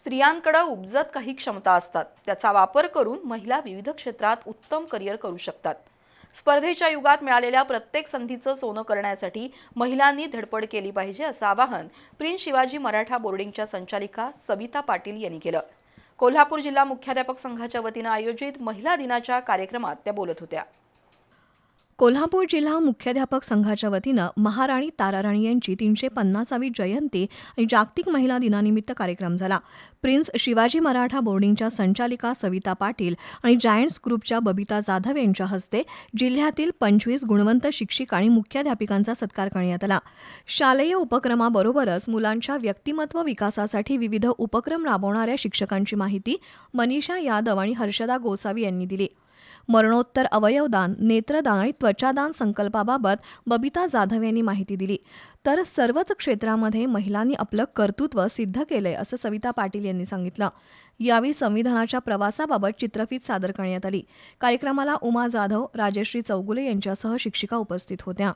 स्त्रियांकडे उपजत काही क्षमता असतात. त्याचा वापर करून महिला विविध क्षेत्रात उत्तम करिअर करू शकतात. स्पर्धेच्या युगात मिळालेल्या प्रत्येक संधीचं सोनं करण्यासाठी महिलांनी धडपड केली पाहिजे असं आवाहन प्रिन्स शिवाजी मराठा बोर्डिंगच्या संचालिका सविता पाटील यांनी केलं. कोल्हापूर जिल्हा मुख्याध्यापक संघाच्या वतीनं आयोजित महिला दिनाच्या कार्यक्रमात त्या बोलत होत्या. कोल्हापूर जिल्हा मुख्याध्यापक संघाच्या वतीनं महाराणी ताराराणी यांची तीनशे पन्नासावी जयंती आणि जागतिक महिला दिनानिमित्त कार्यक्रम झाला. प्रिन्स शिवाजी मराठा बोर्डिंगच्या संचालिका सविता पाटील आणि जायंट्स ग्रुपच्या बबिता जाधव यांच्या हस्ते जिल्ह्यातील पंचवीस गुणवंत शिक्षिका आणि मुख्याध्यापिकांचा सत्कार करण्यात आला. शालेय उपक्रमाबरोबरच मुलांच्या व्यक्तिमत्व विकासासाठी विविध उपक्रम राबवणाऱ्या शिक्षकांची माहिती मनीषा यादव आणि हर्षदा गोसावी यांनी दिली. मरणोत्तर अवयवदान नेत्रदान आणि त्वचादान संकल्पाबाबत बबिता जाधव यांनी माहिती दिली. तर सर्वच क्षेत्रामध्ये महिलांनी आपलं कर्तृत्व सिद्ध केलंय असं सविता पाटील यांनी सांगितलं. यावेळी संविधानाच्या प्रवासाबाबत चित्रफित सादर करण्यात आली. कार्यक्रमाला उमा जाधव राजश्री चौगुले यांच्यासह शिक्षिका उपस्थित होत्या.